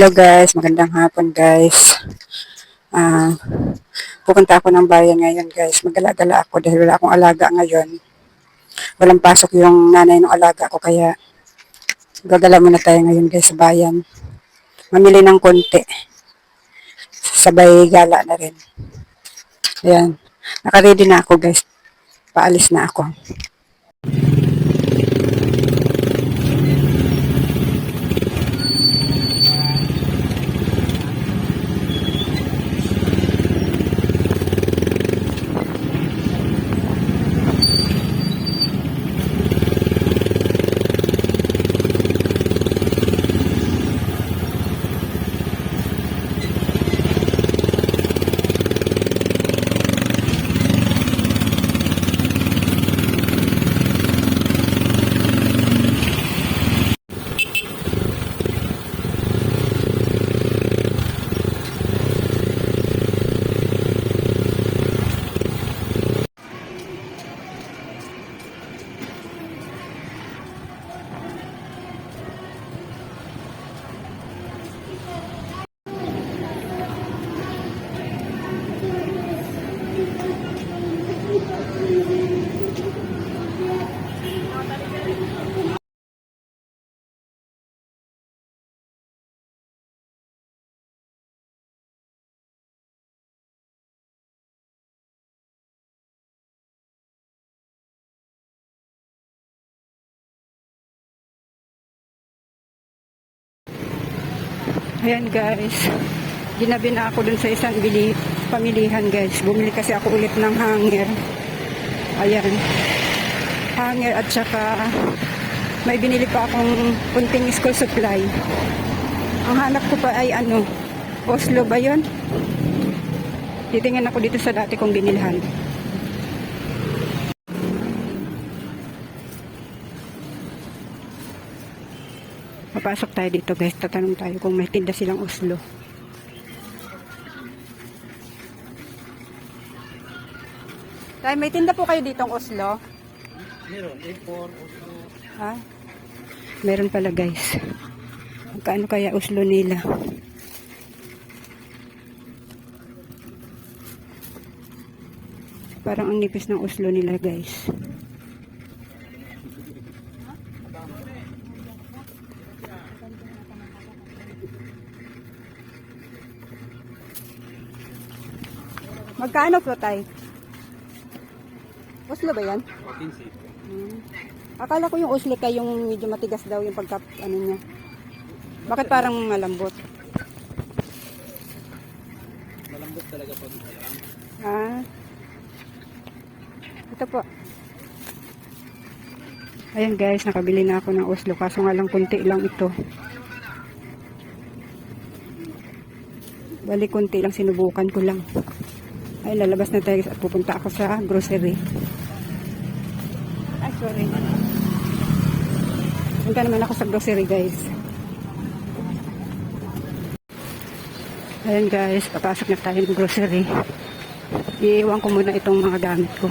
Hello guys, magandang hapon guys. Ah, pupunta ako ng bayan ngayon guys. Magala-gala ako dahil wala akong alaga ngayon. Walang pasok yung nanay ng alaga ko kaya gagala muna tayo ngayon guys sa bayan. Mamili ng konti. Sabay gala na rin. Ayan. Nakaready na ako guys. Paalis na ako. Ayan guys. Ginabi na ako dun sa isang bili, pamilihan guys. Bumili kasi ako ulit ng hanger. Ayan. Hanger at saka may binili pa akong kunting school supply. Ang hanap ko pa ay ano, Oslo ba yun? Titingnan ako dito sa dati kong binilhan. Papasok tayo dito guys. Tatanong tayo kung may tinda silang Oslo. Tay, may tinda po kayo ditong Oslo? Meron, A4, Oslo. Ha? Meron pala guys. Magkano kaya Oslo nila? Parang ang nipis ng Oslo nila guys. Magkano po tay? Oslo ba yan? 15 Hmm. Akala ko yung Oslo kay yung medyo matigas daw yung pagka ano niya. Bakit parang malambot? Malambot talaga alam. Ah. Ito po. Ayan guys, nakabili na ako ng Oslo kaso nga lang kunti lang ito. Bali kunti lang sinubukan ko lang. Ay, lalabas na tayo at pupunta ako sa grocery. Ay, sorry. Punta naman ako sa grocery guys. Ayan guys, papasok na tayo ng grocery. Iiwan ko muna itong mga gamit ko.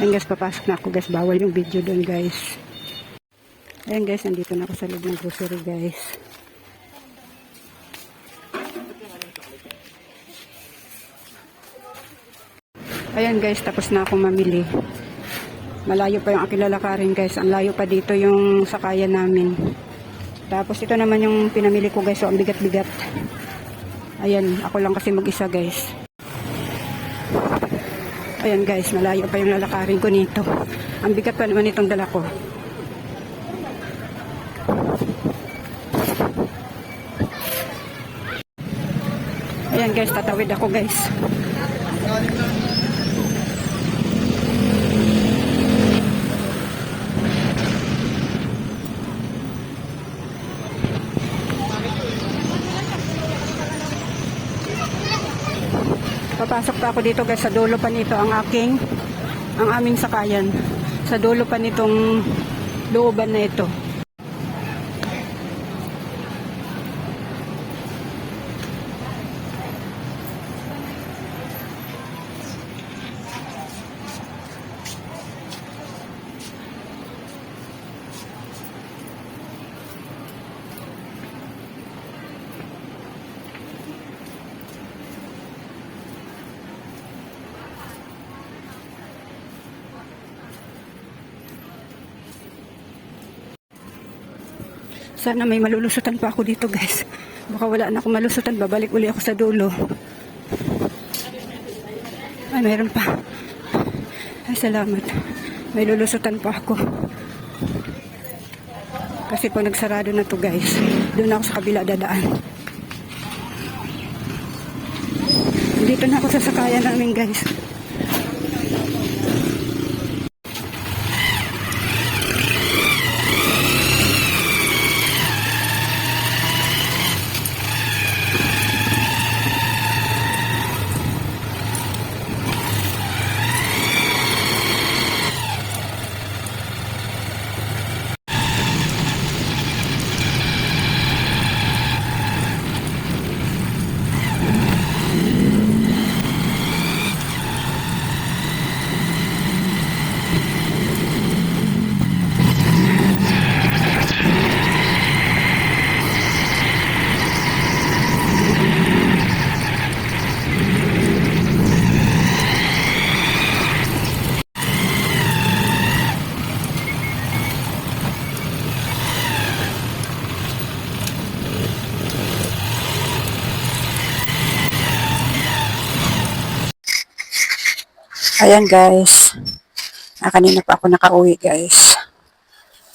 Ayan guys, papasok na ako guys. Bawal yung video doon guys. Ayan guys, nandito na ako sa loob ng grocery guys. Ayan guys, tapos na akong mamili. Malayo pa yung aking lalakarin guys. Ang layo pa dito yung sakayan namin. Tapos ito naman yung pinamili ko guys. So ang bigat-bigat. Ayan, ako lang kasi mag-isa guys. Ayan guys, malayo pa yung lalakarin ko nito. Ang bigat pa naman itong dala ko. Ayan guys, tatawid ako guys. Papasok pa ako dito guys sa dulo pa nito ang aking ang aming sakayan. Sa dulo pa nitong looban na ito. Sana may malulusutan pa ako dito guys. Baka wala na akong malusutan. Babalik uli ako sa dulo. Ay, mayroon pa. Ay, salamat. May lulusutan pa ako. Kasi pag nagsarado na to guys, doon ako sa kabila dadaan. Dito na ako sa sakayan namin guys. Ayan guys. Ah, kanina pa ako nakauwi guys.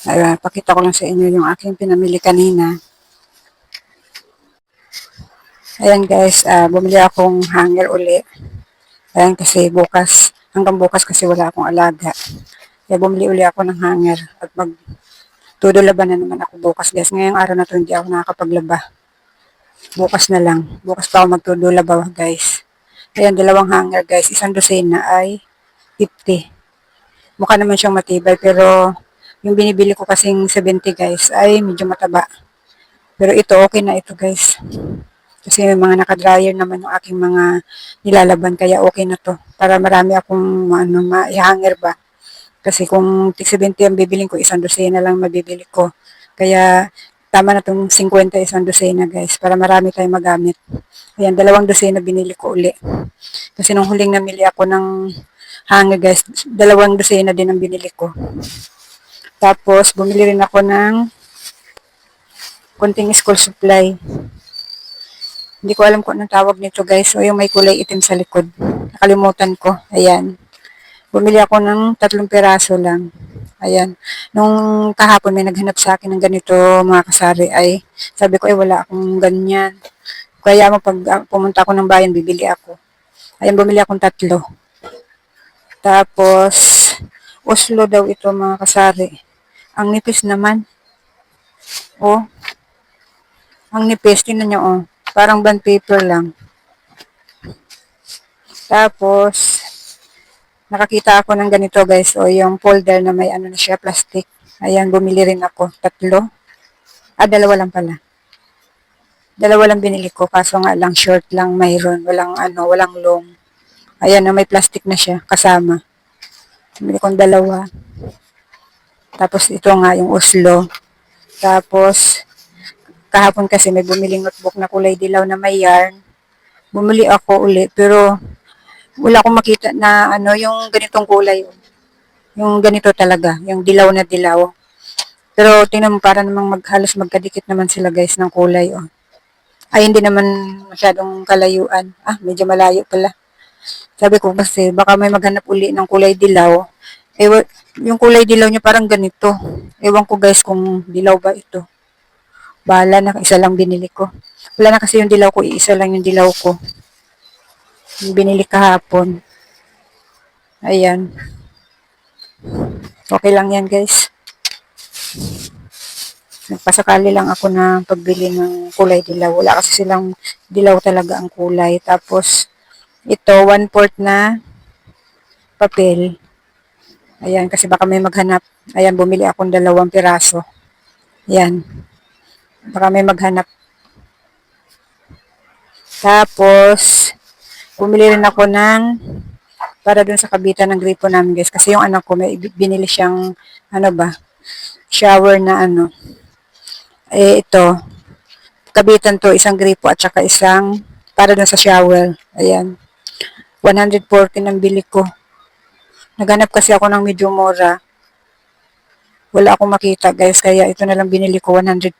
Ay, ah, pakita ko lang sa inyo yung aking pinamili kanina. Ayan guys, ah, bumili akong hanger uli. Ayan kasi bukas, hanggang bukas kasi wala akong alaga. Kaya bumili uli ako ng hanger at mag tudulaban na naman ako bukas guys. Ngayong araw na to hindi ako nakakapaglaba. Bukas na lang. Bukas pa ako magtudulaba guys. Ayan, dalawang hanger guys. Isang dosena ay 50. Mukha naman siyang matibay pero yung binibili ko kasing 70 guys ay medyo mataba. Pero ito okay na ito guys. Kasi may mga naka-dryer naman yung aking mga nilalaban kaya okay na to. Para marami akong ano, ma-hanger ba. Kasi kung tig 70 ang bibiling ko, isang dosena lang mabibili ko. Kaya tama na tong 50 isang dosena guys para marami tayong magamit. Ayan, dalawang dosena binili ko uli. Kasi nung huling namili ako ng hanger guys, dalawang dosena din ang binili ko. Tapos, bumili rin ako ng konting school supply. Hindi ko alam kung anong tawag nito guys. So, yung may kulay itim sa likod. Nakalimutan ko. Ayan. Bumili ako ng tatlong piraso lang. Ayan. Nung kahapon may naghanap sa akin ng ganito mga kasari ay sabi ko ay wala akong ganyan. Kaya mo pag ah, pumunta ako ng bayan, bibili ako. Ayan, bumili akong tatlo. Tapos, Oslo daw ito mga kasari. Ang nipis naman. Oh. Ang nipis, tingnan nyo oh. Parang bond paper lang. Tapos, nakakita ako ng ganito guys. O yung folder na may ano na siya, plastic. Ayan, bumili rin ako. Tatlo. Ah, dalawa lang pala. Dalawa lang binili ko. Kaso nga lang, short lang mayroon. Walang ano, walang long. Ayan may plastic na siya. Kasama. Bumili kong dalawa. Tapos ito nga, yung Oslo. Tapos, kahapon kasi may bumiling notebook na kulay dilaw na may yarn. Bumili ako uli, pero wala akong makita na ano, yung ganitong kulay. Yung ganito talaga, yung dilaw na dilaw. Pero tingnan mo, para namang maghalos magkadikit naman sila guys ng kulay. Oh. Ay, hindi naman masyadong kalayuan. Ah, medyo malayo pala. Sabi ko kasi, baka may maghanap uli ng kulay dilaw. Eh, wa- yung kulay dilaw niya parang ganito. Ewan ko guys kung dilaw ba ito. Bahala na, isa lang binili ko. Wala na kasi yung dilaw ko, isa lang yung dilaw ko. Binili kahapon. Ayan. Okay lang yan guys. Nagpasakali lang ako na pagbili ng kulay dilaw. Wala kasi silang dilaw talaga ang kulay. Tapos, ito, one fourth na papel. Ayan, kasi baka may maghanap. Ayan, bumili akong dalawang piraso. Ayan. Baka may maghanap. Tapos, bumili rin ako ng para dun sa kabitan ng gripo namin guys. Kasi yung anak ko, may binili siyang, ano ba, shower na ano. Eh, ito, kabitan to, isang gripo at saka isang, para dun sa shower. Ayan. 140 ng bili ko. Naghanap kasi ako ng medyo mura. wala akong makita guys, kaya ito na lang binili ko 114.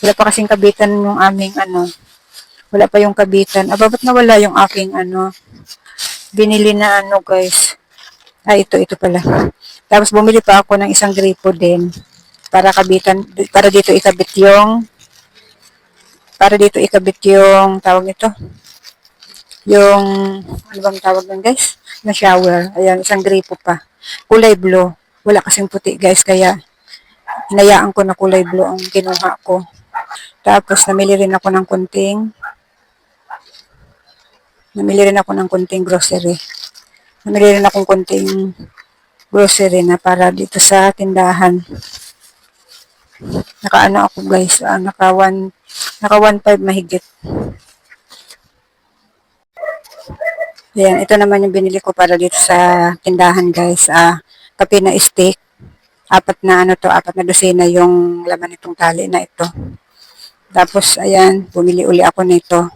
Wala pa kasing kabitan yung aming ano, wala pa yung kabitan. Aba, ba't nawala yung aking ano, binili na ano guys. Ah, ito, ito pala. Tapos bumili pa ako ng isang gripo din para kabitan, para dito ikabit yung, para dito ikabit yung, tawag nito, yung, ano bang tawag nun guys? Na shower. Ayan, isang gripo pa. Kulay blue. Wala kasing puti guys, kaya hinayaan ko na kulay blue ang kinuha ko. Tapos, namili rin ako ng kunting, namili rin ako ng kunting grocery. Namili rin akong kunting grocery na para dito sa tindahan. Naka ano ako guys, ah, naka 1, naka 1.5 mahigit. Ayan, ito naman yung binili ko para dito sa tindahan guys. Ah, kape na steak. Apat na ano to, apat na dosina yung laman nitong tali na ito. Tapos, ayan, bumili uli ako nito.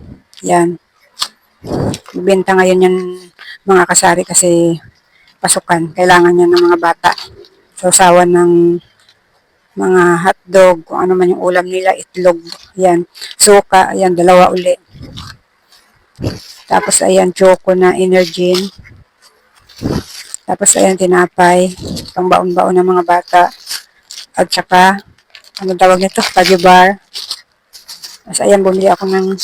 Ayan. Benta ngayon yan mga kasari kasi pasukan. Kailangan yan ng mga bata. Sausawan ng mga hotdog, kung ano man yung ulam nila, itlog. Ayan. Suka, ayan, dalawa uli. Tapos, ayan, choco na energy. Tapos, ayan, tinapay. Pang baon-baon ng mga bata. At saka, ano tawag nito? Kaji bar. Tapos, ayan, bumili ako ng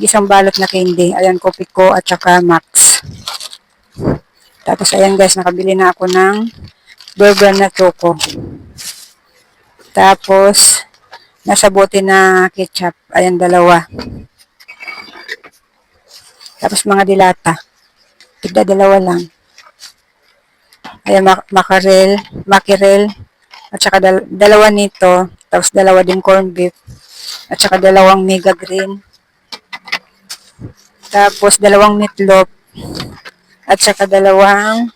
isang balot na candy. Ayan, kopi ko at saka Max. Tapos, ayan guys, nakabili na ako ng burger na choco. Tapos, nasa bote na ketchup. Ayan, dalawa. Tapos, mga dilata. Tigda dalawa lang. Ayan, mak- makarel, makirel. At saka dal- dalawa nito. Tapos, dalawa din corned beef. At saka dalawang mega green. Tapos, dalawang meatloaf. At saka dalawang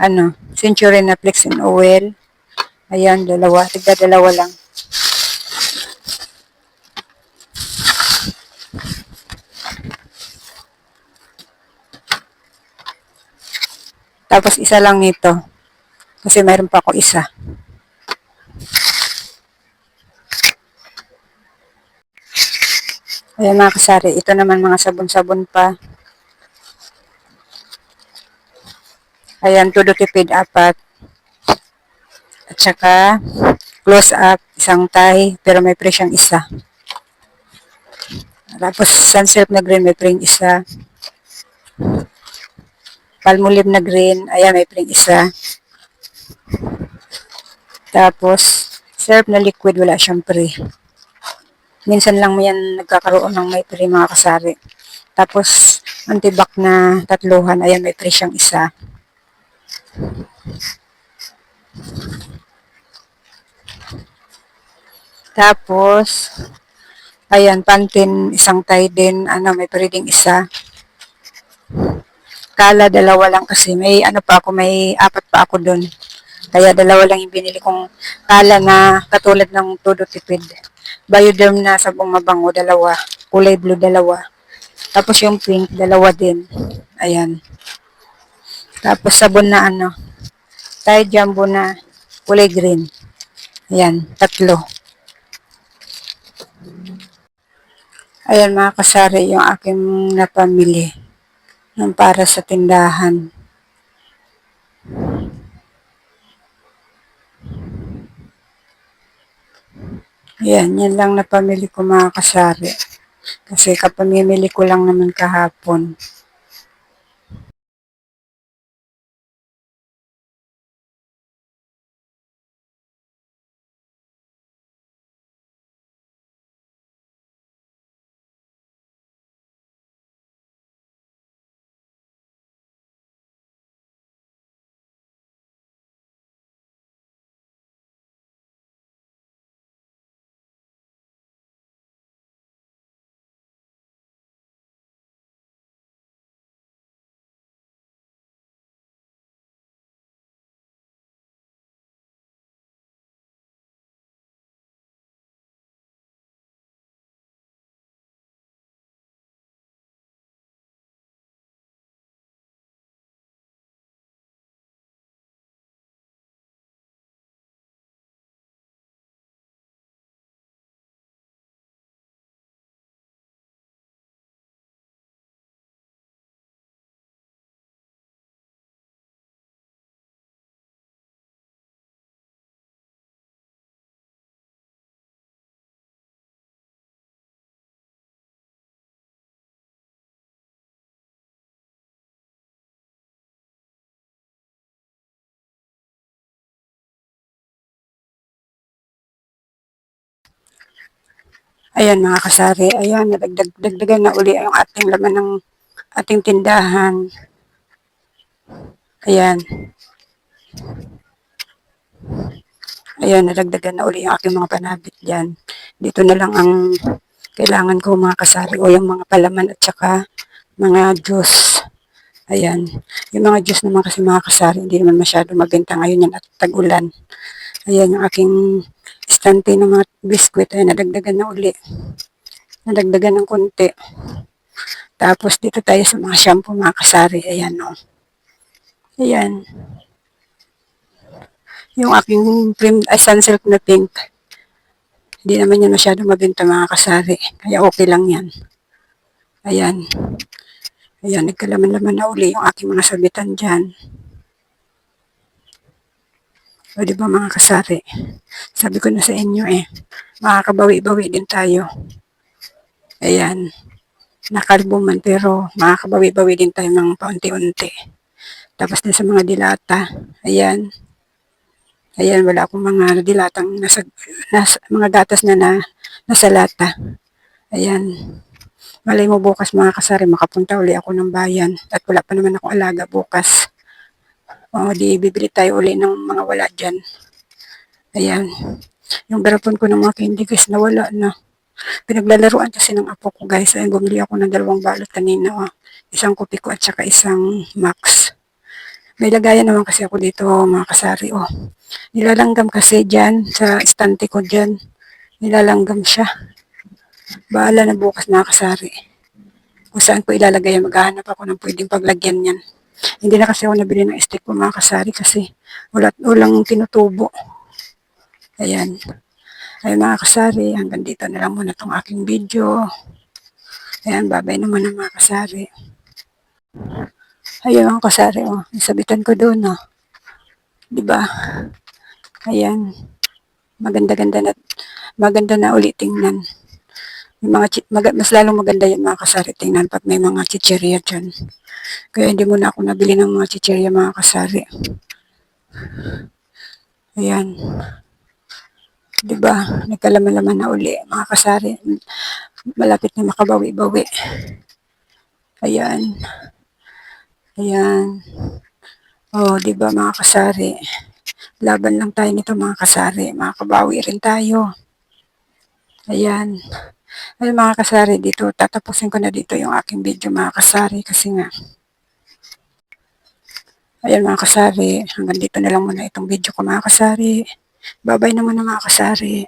ano, century na flex and oil. Ayan, dalawa. Tigda dalawa lang. Tapos isa lang nito. Kasi mayroon pa ako isa. Ayan mga kasari. Ito naman mga sabon-sabon pa. Ayan, todo tipid apat. At saka, close up, isang tie, pero may pre siyang isa. Tapos, sunsilk na green, may pre isa. Palmolive na green, ayan, may pre isa. Tapos, syrup na liquid, wala siyang pre. Minsan lang yan nagkakaroon ng may pre mga kasari. Tapos, antibac na tatluhan, ayan, may pre siyang isa. Tapos, ayan, pantin, isang tie din, ano, may pariding isa. Kala, dalawa lang kasi. May, ano pa ako, may apat pa ako doon. Kaya dalawa lang yung binili kong kala na katulad ng todo tipid. Bioderm na sabong mabango, dalawa. Kulay blue, dalawa. Tapos yung pink, dalawa din. Ayan. Tapos sabon na ano, Thai jumbo na kulay green. Ayan, tatlo. Ayan mga kasari, yung aking napamili. Yung para sa tindahan. Ayan, yan lang napamili ko mga kasari. Kasi kapamimili ko lang naman kahapon. Ayan mga kasari, ayan, nadagdag, dagdagan na uli ang ating laman ng ating tindahan. Ayan. Ayan, nadagdagan na uli yung aking mga panabit dyan. Dito na lang ang kailangan ko mga kasari o yung mga palaman at saka mga juice. Ayan. Yung mga juice naman kasi mga kasari, hindi naman masyado mabenta ngayon yan at tag-ulan. Ayan yung aking istante ng mga biskwit ay nadagdagan na uli. Nadagdagan ng konti. Tapos dito tayo sa mga shampoo mga kasari. Ayan o. Ayan. Yung aking cream, ay sunsilk na pink. Hindi naman yan masyado mabenta mga kasari. Kaya okay lang yan. Ayan. Ayan, nagkalaman-laman na uli yung aking mga sabitan dyan. O di ba mga kasari? Sabi ko na sa inyo eh, makakabawi-bawi din tayo. Ayan. Nakalbo man pero makakabawi-bawi din tayo ng paunti-unti. Tapos din sa mga dilata. Ayan. Ayan, wala akong mga dilatang nasa, nasa mga gatas na, na nasa lata. Ayan. Malay mo bukas mga kasari, makapunta uli ako ng bayan. At wala pa naman akong alaga bukas. O, di bibili tayo uli ng mga wala dyan. Ayan. Yung garapon ko ng mga candy guys, nawala na. Pinaglalaruan kasi ng apo ko guys. Ayun, bumili ako ng dalawang balot kanina. Oh. Isang kopi ko at saka isang max. May lagayan naman kasi ako dito mga kasari. Oh. Nilalanggam kasi dyan sa estante ko dyan. Nilalanggam siya. Bahala na bukas mga kasari. Kung saan ko ilalagay, maghahanap ako ng pwedeng paglagyan yan. Hindi na kasi ako nabili ng stick ko mga kasari kasi wala, walang tinutubo. Ayan. Ay mga kasari, hanggang dito na lang muna itong aking video. Ayan, babay naman ang mga kasari. Ayun mga kasari, oh. Nasabitan ko doon, oh. Diba? Ayan. Maganda-ganda na, maganda na ulit tingnan. Yung mga, mag, mas lalong maganda yung mga kasari tingnan pag may mga chicheria dyan. Kaya hindi muna ako nabili ng mga chicheria mga kasari. Ayan. Diba? Nagkalaman-laman na uli mga kasari. Malapit na makabawi-bawi. Ayan. Ayan. Oh, di ba mga kasari? Laban lang tayo nito mga kasari. Makakabawi rin tayo. Ayan. Ay mga kasari, dito tatapusin ko na dito yung aking video mga kasari kasi nga Ayan mga kasari, hanggang dito na lang muna itong video ko mga kasari. Bye-bye naman na mga kasari.